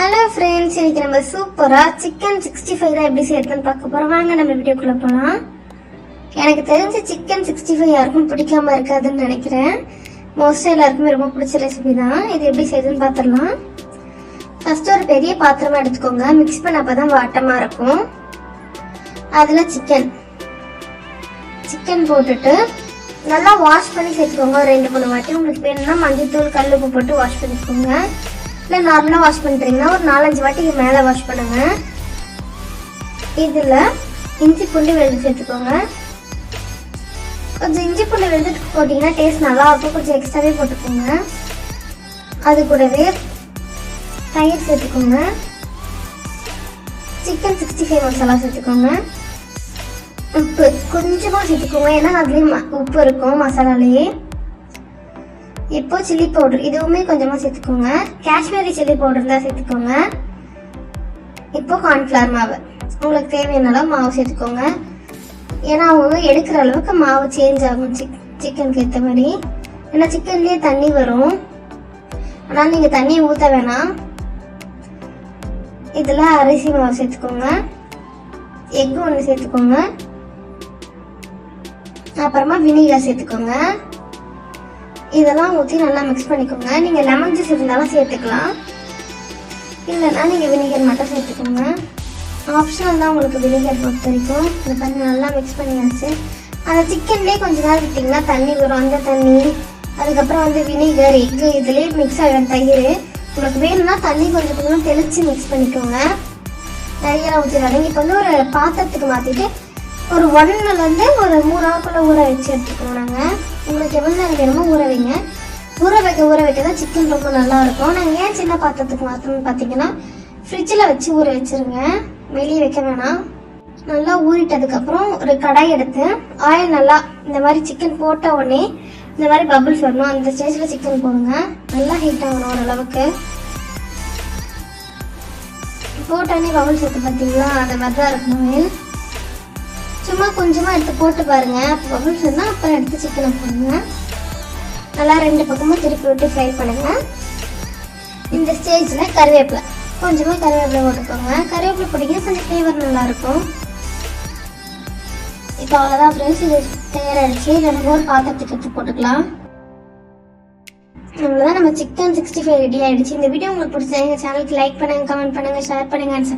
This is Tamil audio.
ஹலோ ஃப்ரெண்ட்ஸ் இன்னைக்கு நம்ம சூப்பராக சிக்கன் சிக்ஸ்டி ஃபைவ் தான் எப்படி சேர்த்துன்னு பார்க்க போகிறோம் வாங்க நம்ம வீடியோக்குள்ளே போகலாம் எனக்கு தெரிஞ்ச சிக்கன் சிக்ஸ்டி ஃபைவ் யாருக்கும் பிடிக்காம இருக்காதுன்னு நினைக்கிறேன். மோஸ்ட்டாக எல்லாருக்குமே ரொம்ப பிடிச்ச ரெசிபி தான். இது எப்படி செய்யுதுன்னு பார்த்துடலாம் ஃபஸ்ட்டு ஒரு பெரிய பாத்திரமா எடுத்துக்கோங்க. மிக்ஸ் பண்ண அப்பதான் வாட்டமாக இருக்கும். அதில் சிக்கன் சிக்கன் போட்டுட்டு நல்லா வாஷ் பண்ணி சேர்த்துக்கோங்க. ஒரு ரெண்டு மூணு வாட்டி. உங்களுக்கு வேணும்னா மஞ்சள்தூள் கல் உப்பு போட்டு வாஷ் பண்ணிக்கோங்க. இல்லை நார்மலாக வாஷ் பண்ணுறீங்கன்னா ஒரு நாலஞ்சு வாட்டிக்கு மேலே வாஷ் பண்ணுங்க. இதில் இஞ்சி பூண்டு வெளுத்து சேர்த்துக்கோங்க கொஞ்சம் இஞ்சி பூண்டு வெளுத்துட்டு போட்டிங்கன்னா டேஸ்ட் நல்லா இருக்கும். கொஞ்சம் எக்ஸ்ட்ராவே போட்டுக்கோங்க. அது கூடவே தயிர் சேர்த்துக்கோங்க. சிக்கன் சிக்ஸ்டி ஃபைவ் மசாலா சேர்த்துக்கோங்க. உப்பு கொஞ்சமாக சேர்த்துக்கோங்க. ஏன்னா அதுலேயும் உப்பு இருக்கும் மசாலாலேயே. இப்போ சில்லி பவுடர் இதுவுமே கொஞ்சமா சேர்த்துக்கோங்க. காஷ்மீரி சில்லி பவுடர் தான் சேர்த்துக்கோங்க. இப்போ கார்ன்ஃப்ளவர் மாவு. உங்களுக்கு தேவையான அளவு மாவு சேர்த்துக்கோங்க. ஏன்னா அவங்க எடுக்கிற அளவுக்கு மாவு சேஞ்ச் ஆகும். சிக் சிக்கனுக்கு ஏற்ற மாதிரி. ஏன்னா சிக்கன்லேயே தண்ணி வரும். ஆனால் நீங்கள் தண்ணியை ஊற்ற வேணாம். இதில் அரிசி மாவு சேர்த்துக்கோங்க. எக்கு ஒன்று சேர்த்துக்கோங்க. அப்புறமா வினிகர் சேர்த்துக்கோங்க. இதெல்லாம் ஊற்றி நல்லா மிக்ஸ் பண்ணிக்கோங்க. நீங்கள் லெமன் ஜூஸ் இருந்தாலும் சேர்த்துக்கலாம். இல்லைன்னா நீங்கள் வினிகர் மட்டும் சேர்த்துக்கோங்க. ஆப்ஷனல் தான் உங்களுக்கு வினிகர் பொறுத்த வரைக்கும். இதை பண்ணி நல்லா மிக்ஸ் பண்ணியாச்சு. அந்த சிக்கன்லேயே கொஞ்ச நேரம் விட்டிங்கன்னா தண்ணி வரும். அந்த தண்ணி அதுக்கப்புறம் வந்து வினிகர் எக்கு இதுலேயே மிக்ஸ் ஆகிடும் தயிர். உங்களுக்கு வேணும்னா தண்ணி கொஞ்சம் கொஞ்சம் தெளித்து மிக்ஸ் பண்ணிக்கோங்க. நிறைய ஊற்றிடாதீங்க இப்போ வந்து ஒரு பாத்திரத்துக்கு மாற்றிட்டு ஒரு ஒன்னுலேருந்து ஒரு மூணு நாளுக்குள்ள ஊற வச்சு எடுத்துக்கணும் நாங்கள் உங்களுக்கு எவ்வளோ நேரம் வேணுமோ ஊற வைங்க. ஊற வைக்க ஊற வைக்க தான் சிக்கன் ரொம்ப நல்லா இருக்கும் நாங்கள் ஏன் சின்ன பாத்திரத்துக்கு மாற்றணும்னு பார்த்தீங்கன்னா ஃப்ரிட்ஜில் வச்சு ஊற வச்சிருங்க. வெளியே வைக்க வேணாம். நல்லா ஊறிட்டதுக்கப்புறம் ஒரு கடாய் எடுத்து ஆயில் நல்லா இந்த மாதிரி சிக்கன் போட்ட உடனே இந்த மாதிரி பபுள்ஸ் வரணும். அந்த ஸ்டேஜில் சிக்கன் போடுங்க. நல்லா ஹீட் ஆகணும் ஓரளவுக்கு. போட்டோடனே பபுள்ஸ் எடுத்து பார்த்தீங்களா அந்த மாதிரி தான் இருக்கணும். சும்மா கொஞ்சமாக எடுத்து போட்டு பாருங்கள் பபிள்ஸ் இருந்தால் அப்புறம் எடுத்து சிக்கனை போடுங்க. நல்லா ரெண்டு பக்கமும் திருப்பி விட்டு ஃப்ரை பண்ணுங்கள் இந்த ஸ்டேஜில் கருவேப்பிலை. கொஞ்சமாக கருவேப்பிலை போட்டுக்கோங்க. கருவேப்பிலை போட்டிங்கன்னா கொஞ்சம் ஃப்ளேவர் நல்லாயிருக்கும். இப்போ அவ்வளோதான் ஃப்ரெண்ட்ஸ் இது தயாராகிடுச்சு இதை நம்ம ஒரு பாத்திரத்துக்கு எடுத்து போட்டுக்கலாம். அவ்வளோதான் நம்ம சிக்கன் சிக்ஸ்டி ஃபைவ் ரெடி ஆகிடுச்சு இந்த வீடியோ உங்களுக்கு பிடிச்சா எங்கள் சேனலுக்கு லைக் பண்ணுங்க கமெண்ட் பண்ணுங்க ஷேர் பண்ணுங்கள் அண்ட்